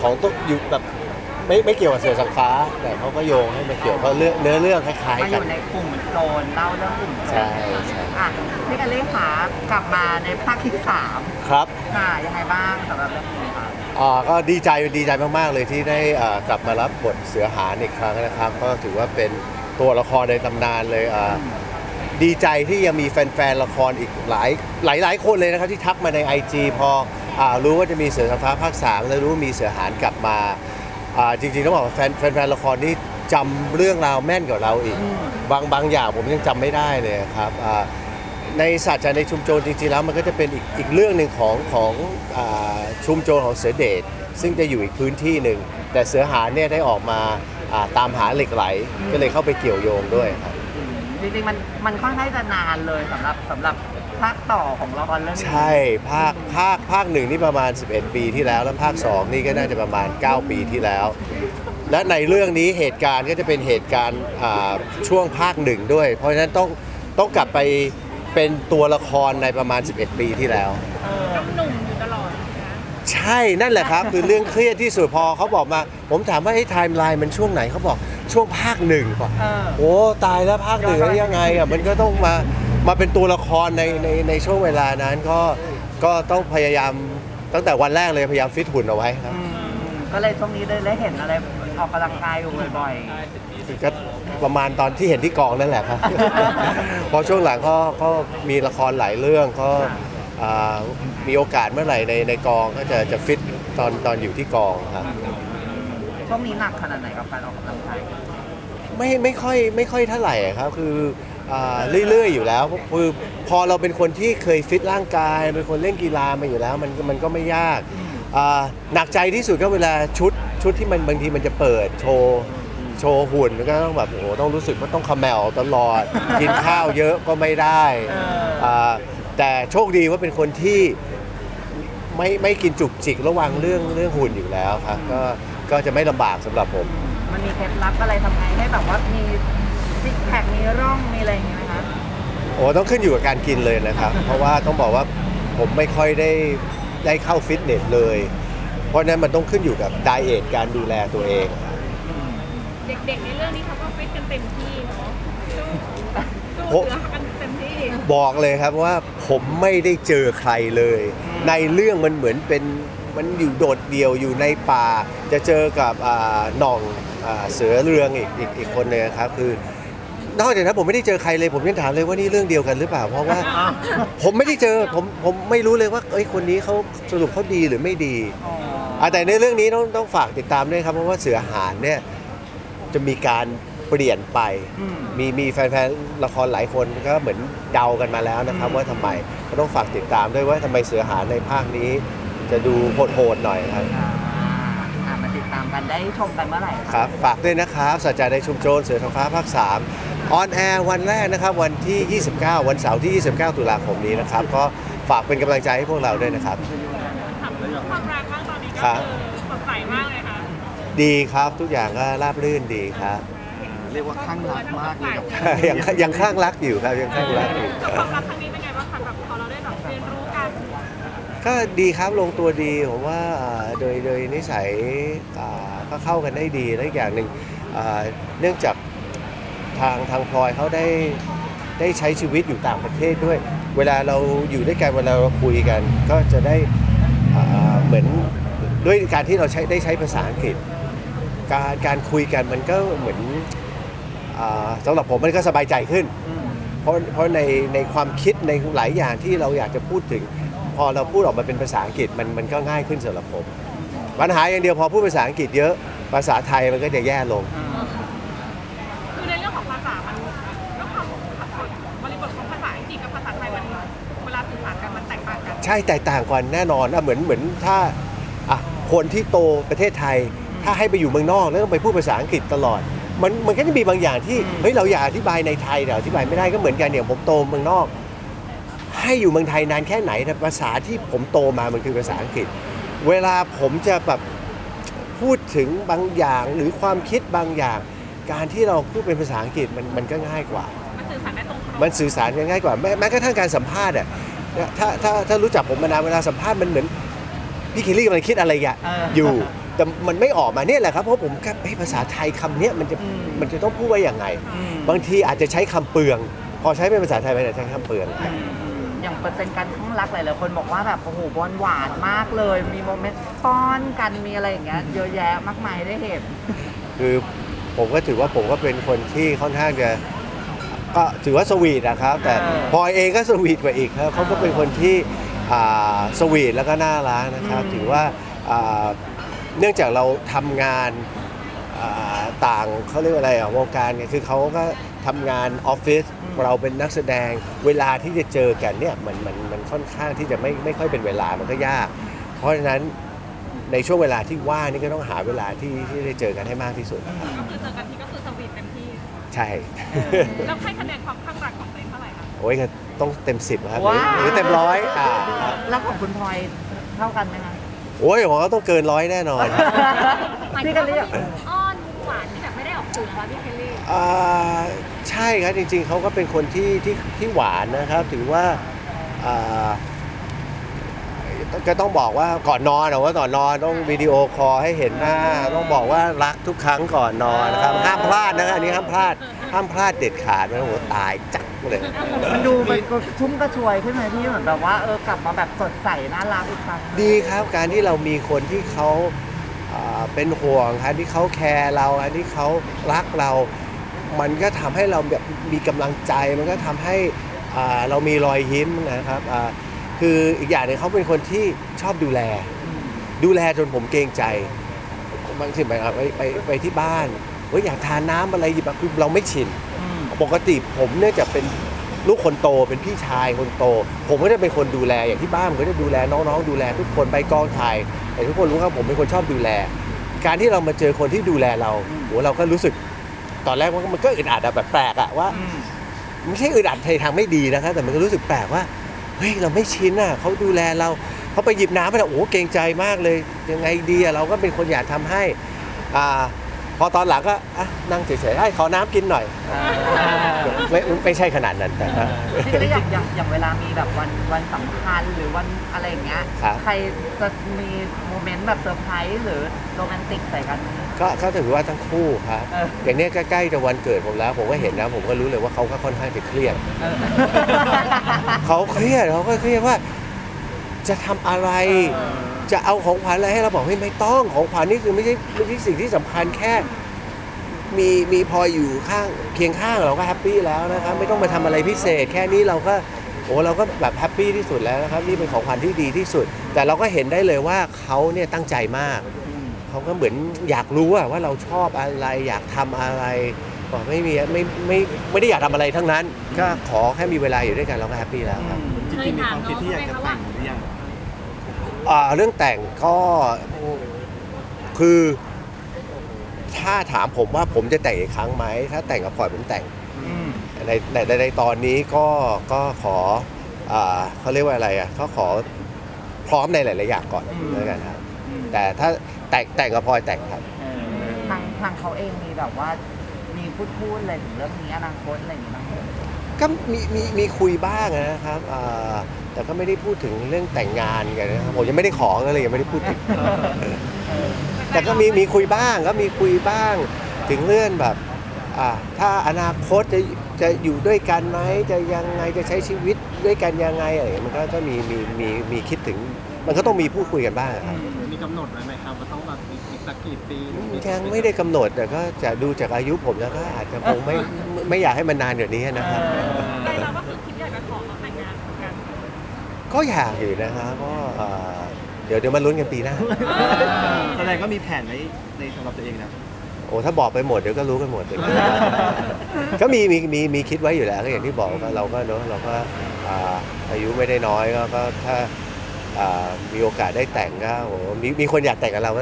ของต้องอยู่แบบไม่ไม่เกี่ยวกับเสือสังฟ้า แต่เขาก็โยงให้มันเกี่ยวเพราะเรื่องเนื้อเรื่องคล้ายมาอๆกัน ยู่ในกลุ่มโจรเล่าเรื่องกลุ่มโจรใช่ใช่ อะพี่กันเล่ขากลับมาในภาคที่สามครับ ค่ะยังไงบ้างสำหรับเรื่องนี้คะอ่าก็ดีใจดีใจมากๆเลยที่ได้อ่ากลับมารับบทเสือหารอีกครั้งนะครับ ก็ถือว่าเป็นตัวละครในตำนานเลยอ่าดีใจที่ยังมีแฟนๆละครอีกหลายหลายหลายคนเลยนะครับที่ทักมาใน IG พออา รู้ว่าจะมีเสือสฟ้าภาคสามแล้วรู้ว่ามีเสือหารกลับมาอ่าจริงๆต้องบอกว่าแฟนแฟนๆละครนี่จำเรื่องราวแม่นกว่าเราอีก บางบางอย่างผมยังจำไม่ได้เลยครับอ่าในศาสตร์จารย์ในชุมโจรจริงๆแล้วมันก็จะเป็นอีกอีกเรื่องหนึ่งของของอาชุมโจรของเสือเดชซึ่งจะอยู่อีกพื้นที่หนึ่งแต่เสือหาญเนี่ยได้ออกมาอ่าตามหาเหล็กไหลก็เลยเข้าไปเกี่ยวโยงด้วยครับ จริงๆมันมันค่อนข้างจะนานเลยสำหรับสำหรับภาคต่อของละครเรื่องนี้ใช่ภาคภาคภาคหนึ่งนี่ประมาณ 11 ปีที่แล้ว แล้วภาค 2 นี่ก็น่าจะประมาณ 9 ปีที่แล้ว และในเรื่องนี้เหตุการณ์ก็จะเป็นเหตุการณ์อ่าช่วงภาคหนึ่งด้วย เพราะฉะนั้นต้องต้องกลับไปเป็นตัวละครในประมาณ 11 ปีที่แล้วหนุ่มอยู่ตลอดนะ ใช่นั่นแหละครับ คือเรื่องเครียดที่สุดพอเขาบอกมา ผมถามว่าไอ้ไทม์ไลน์มันช่วงไหนเขาบอกช่วงภาคหนึ่งป่ะเออ โอ้ตายแล้วภาคหนึ่งแล้วยังไงอะมันก็ต้องมามาเป็นตัวละครในในในช่วงเวลานั้นก็ก็ต้องพยายามตั้งแต่วันแรกเลยพยายามฟิตหุ่นเอาไว้ครับอืมก็เลยช่วงนี้ได้ได้เห็นอะไรออกกำลังกายอยู่บ่อย ก็ประมาณตอนที่เห็นที่กองนั่นแหละครับพอช่วงหลังก็ก็มีละครหลายเรื่องก็อ่า มีโอกาสเมื่อไหร่ในในกองก็จะจะฟิตตอนตอนอยู่ที่กองครับๆช่วงนี้หนักขนาดไหนกับการออกกำลังกายไม่ไม่ค่อยไม่ค่อยเท่าไหร่อะครับคืออ่าเรื่อยๆอยู่แล้วคือพอเราเป็นคนที่เคยฟิตร่างกายเป็นคนเล่นกีฬามาอยู่แล้ว มันมันก็ไม่ยากอ่าหนักใจที่สุดก็เวลาชุดชุดที่มันบางทีมันจะเปิดโชว์โชว์หุ่นก็ต้องแบบโอ้โหต้องรู้สึกว่าต้องเขมแมวตลอด กินข้าวเยอะก็ไม่ได้เออา แต่โชคดีว่าเป็นคนที่ไม่ไม่กินจุกจิกระวังเรื่องเรื่องหุ่นอยู่แล้วครับก็ก็จะไม่ลำบากสำหรับผม มันมีเคล็ดลับอะไรทำไงให้แบบว่ามีซิกแพค มีร่อง มีอะไรอย่างเงี้ยไหมคะ โอ้ต้องขึ้นอยู่กับการกินเลยนะครับ เพราะว่าต้องบอกว่าผมไม่ค่อยได้ได้เข้าฟิตเนสเลย เพราะฉะนั้นมันต้องขึ้นอยู่กับไดเอทการดูแลตัวเอง เด็กๆในเรื่องนี้เขาก็ฟิตกันเต็มที่เนาะสู้โอ้สู้เสือกันเต็ มที่ บอกเลยครับว่าผมไม่ได้เจอใครเลย ในเรื่องมันเหมือนเป็นมันอยู่โดดเดี่ยวอยู่ในป่า จะเจอกับอ่าหน่องอ่าเสือเรืองอีกอีกอีกคนหนึงครับคือนอกจากนั้นผมไม่ได้เจอใครเลยผมยังถามเลยว่านี่เรื่องเดียวกันหรือเปล่าเพราะว่า ผมไม่ได้เจอผมผมไม่รู้เลยว่าเอ้ยคนนี้เขาสรุปเขาดีหรือไม่ดีอ๋ออะแต่ในเรื่องนี้ต้องต้องฝากติดตามด้วยครับเพราะว่าเสือหารเนี่ยจะมีการ เปลี่ยนไป อืม มีมีแฟนๆละครหลายคนก็เหมือนเดากันมาแล้วนะครับอืมว่าทำไมก็ต้องฝากติดตามด้วยว่าทำไมเสือหารในภาคนี้ จะดูโหดๆหน่อยครับ อ่าอ่ามาติดตามกันได้ชมกันเมื่อไหร่ะ ครับฝากด้วยนะครับสัจจาในชุมโจรเสือทองฟ้าภาค3ออนแอร์วันแรกนะครับ วันที่ 29 วันเสาร์ที่ 29 ตุลาคมนี้นะครับ ก็ฝากเป็นกำลังใจให้พวกเราด้วยนะครับ ถามเรื่องความรักบ้างตอนนี้ก็ครับคือสดใสมากเลยค่ะ ดีครับทุกอย่างก็ราบรื่นดีครับ เรียกว่าข้างรักมากเลยกับยังยังข้างรักอยู่ครับยังข้างรักอยู่ กับความรักครั้งนี้เป็นไงบ้างคะแบบพอเราได้แบบเรียนรู้กันก็ดีครับลงตัวดีผมว่าอ่าโดยโดยนิสัยอ่าก็เข้ากันได้ดีและอีกอย่างหนึ่งอ่าเนื่องจากทางทางพลอยเขาได้ได้ใช้ชีวิตอยู่ต่างประเทศด้วย เวลาเราอยู่ด้วยกันเวลาเราคุยกัน ก็จะได้อ่าเหมือนด้วยการที่เราใช้ได้ใช้ภาษาอังกฤษ การการคุยกันมันก็เหมือนอา สำหรับผมมันก็สบายใจขึ้นอืมเพราะเพราะในในความคิดในหลายอย่างที่เราอยากจะพูดถึง พอเราพูดออกมาเป็นภาษาอังกฤษมันมันก็ง่ายขึ้นสำหรับผมปัญหาอย่างเดียวพอพูดภาษาอังกฤษเยอะภาษาไทยมันก็จะแย่ลงอืมคือในเรื่องของภาษามันด้วยความบริบทของภาษาอังกฤษกับภาษาไทยมันเวลาสื่อสารกันมันแตกต่างกัน ใช่แตกต่างกันแน่นอนอะเหมือนเหมือนถ้าอะคนที่โตประเทศไทย ถ้าให้ไปอยู่เมืองนอกแล้วต้องไปพูดภาษาอังกฤษตลอด มันมันก็จะมีบางอย่างที่เฮ้ยเราอยากอธิบายในไทยแต่อธิบายไม่ได้ก็เหมือนกันเนี่ยผมโตเมืองนอก ให้อยู่เมืองไทยนานแค่ไหนแต่ภาษาที่ผมโตมามันคือภาษาอังกฤษ เวลาผมจะแบบพูดถึงบางอย่างหรือความคิดบางอย่าง การที่เราพูดเป็นภาษาอังกฤษมันมันก็ง่ายกว่า มันสื่อสารได้ตรงตรงมันสื่อสารกันง่ายกว่าแม้แม้กระทั่งการสัมภาษณ์อะถ้าถ้าถ้ารู้จักผมมานานเวลาสัมภาษณ์มันเหมือนพี่เคลลี่กำลังคิดอะไรอย่าเอออยู่ แต่มันไม่ออกมาเนี่ยแหละครับเพราะผมแค่เฮ้ยภาษาไทยคำเนี้ยมันจะอืมมันจะต้องพูดว่าอย่างไง บางทีอาจจะใช้คำเปลือง พอใช้เป็นภาษาไทยมันอาจจะใช้คำเปลืองอย่างเปอร์เซ็นต์การข้างรักหลายๆคนบอกว่าแบบโอ้โหบอลหวานมากเลย มีโมเมนต์ป้อนกันมีอะไรอย่างเงี้ยเยอะแยะมากมายได้เห็น คือผมก็ถือว่าผมก็เป็นคนที่ค่อนข้างจะก็ถือว่าสวีทนะครับ แต่เออพลอยเองก็สวีทกว่าอีกครับเขาก็เป็นคนที่อ่าสวีทแล้วก็น่ารักนะครับ อืม ถือว่าอ่า เนื่องจากเราทำงานอ่าต่างเขาเรียกว่าอะไรอะวงการเนี่ยคือเขาก็ทำงานออฟฟิศเราเป็นนักแสดงเวลาที่จะเจอกันเนี่ยมันมันมันค่อนข้างที่จะไม่ไม่ค่อยเป็นเวลามันก็ยาก เพราะฉะนั้นในช่วงเวลาที่ว่างนี่ก็ต้องหาเวลาที่ที่ได้เจอกันให้มากที่สุดก็คือเจอกันทีก็คือสวีทเต็มที่ ใช่ แล้วให้คะแนนความข้างรักของตัวเองเท่าไหร่คะ โอ้ยก็ต้องเต็มสิบครับว้าว หรือเต็มร้อยอ่า แล้วของคุณพลอยเท่ากันไหมคะ โอ้ยผมว่าต้องเกินร้อยแน่นอน พี่กันเรียก อ้อนหวานที่แบบไม่ได้ออกสื่อค่ะพี่เคลลี่อ่าใช่ครับจริงๆ เขาก็เป็นคนที่ที่ที่หวานนะครับ ถือว่าอ่าก็ต้องบอกว่าก่อนนอนอะว่าก่อนนอนต้องวิดีโอคอลให้เห็นหน้า ต้องบอกว่ารักทุกครั้งก่อนนอนนะครับห้ามพลาดนะอันนี้ห้ามพลาดห้ามพลาดเด็ดขาดนะโอ้โหตายจัก เลย มันดูมันก็ชุ่มกระชวยขึ้นไหมพี่เหมือนแบบว่าเออกลับมาแบบสดใสน่ารักอีกครั้งดีครับการที่เรามีคนที่เขาอ่าเป็นห่วงการที่เขาแคร์เราการที่เขารักเรา มันก็ทำให้เราแบบมีกำลังใจ มันก็ทำให้อ่าเรามีรอยยิ้มนะครับอ่าคืออีกอย่างหนึงเขาเป็นคนที่ชอบดูแล ดูแลจนผมเกรงใจบางทีไปไปไปไปที่บ้านเฮ้ยอยากทานน้ำอะไรหยิบมาคือเราไม่ชิน ปกติผมเนี่ยจะเป็นลูกคนโตเป็นพี่ชายคนโต ผมก็จะเป็นคนดูแลอย่างที่บ้านผมก็จะดูแลน้องๆ ดูแลทุกคนไปกองถ่ายแต่ทุกคนรู้ครับผมเป็นคนชอบดูแล การที่เรามาเจอคนที่ดูแลเราโหเราก็รู้สึกตอนแรกมันก็มันก็อึดอัดอะแบบแปลกอะว่าไม่ใช่อึดอัดในทางไม่ดีนะครับแต่มันก็รู้สึกแปลกว่าเฮ้ยเราไม่ชินอะเขาดูแลเราเขาไปหยิบน้ำไปแล้วโอ้โหเกรงใจมากเลย ยังไงดีอะเราก็เป็นคนอยากทำให้อ่า พอตอนหลังก็อะนั่งเฉยๆให้ขอน้ำกินหน่อย ไม่ไม่ใช่ขนาดนั้นแต่ก็พี่ก็เลยอย่างอย่างอย่างเวลามีแบบวันวันสำคัญหรือวันอะไรอย่างเงี้ย ครับ ใครจะมีโมเมนต์แบบเซอร์ไพรส์หรือโรแมนติกใส่กันไหมก็ก็ถือว่าทั้งคู่ครับ เออ อย่างเนี้ยใกล้ๆจะวันเกิดผมแล้ว ผมก็เห็นแล้วผมก็รู้เลยว่าเขาก็ค่อนข้างจะเครียด เออ เขาเครียดเขาก็เครียดว่า จะทำอะไร จะเอาของขวัญอะไรให้เราบอกเฮ้ยไม่ต้องของขวัญนี่คือไม่ใช่ไม่ใช่สิ่งที่สำคัญแค่ มีมีพออยู่ข้างเคียงข้างเราก็แฮปปี้แล้วนะครับ ไม่ต้องมาทำอะไรพิเศษ แค่นี้เราก็โอ้เราก็แบบแฮปปี้ที่สุดแล้วนะครับนี่เป็นของขวัญที่ดีที่สุด แต่เราก็เห็นได้เลยว่าเขาเนี่ยตั้งใจมากเขาก็เหมือนอยากรู้อะว่าเราชอบอะไรอยากทำอะไรบอกไม่มีไม่ไม่ไม่ได้อยากทำอะไรทั้งนั้น ก็ขอแค่มีเวลาอยู่ด้วยกันเราก็แฮปปี้แล้วครับจริงๆมีความคิดที่อยากจะแต่งหรือยัง อ่าเรื่องแต่งก็คือถ้าถามผมว่าผมจะแต่งอีกครั้งไหม ถ้าแต่งกับพลอยผมแต่งในในในในตอนนี้ก็ก็ขออ่าเขาเรียกว่าอะไรอะเขาขอพร้อมในหลายๆอย่างก่อนอืมแล้วกันครับแต่ถ้าแต่งแต่งกับพลอยแต่งครับทางทางเขาเองมีแบบว่ามีพูดพูดอะไรถึงเรื่องนี้อนาคตอะไรอย่างงี้บ้างไหมก็มีมีมีคุยบ้างนะครับอ่า แต่ก็ไม่ได้พูดถึงเรื่องแต่งงานกันนะครับผมยังไม่ได้ขอก็เลยยังไม่ได้พูดถึงแต่ก็มีมีคุยบ้างก็มีคุยบ้างถึงเรื่องแบบอ่าถ้าอนาคตจะจะอยู่ด้วยกันไหมจะยังไงจะใช้ชีวิตด้วยกันยังไงอะไรอย่างเงี้ยมันก็ก็มีมีมีมีคิดถึง มันก็ต้องมีพูดคุยกันบ้างครับ มีกำหนดไว้ไหมครับว่าต้องแบบอีกสักกี่ปียังไม่ได้กำหนดแต่ก็จะดูจากอายุผมแล้วก็อาจจะคงไม่ไม่ไม่อยากให้มันนานกว่านี้นะครับ ใจเราก็คือ ก็อยากอยู่นะครับก็เอ่อเดี๋ยวเดี๋ยวมาลุ้นกันปีหน้า แสดงก็มีแผนไว้ในสำหรับตัวเองนะ โอ้ถ้าบอกไปหมดเดี๋ยวก็รู้กันหมดเลยก็มีมีมีมีคิดไว้อยู่แล้วก็อย่างที่บอกก็เราก็เนอะเราก็อ่าอายุไม่ได้น้อยก็ก็ถ้าอ่ามีโอกาสได้แต่งก็โอ้มีมีคนอยากแต่งกับเรา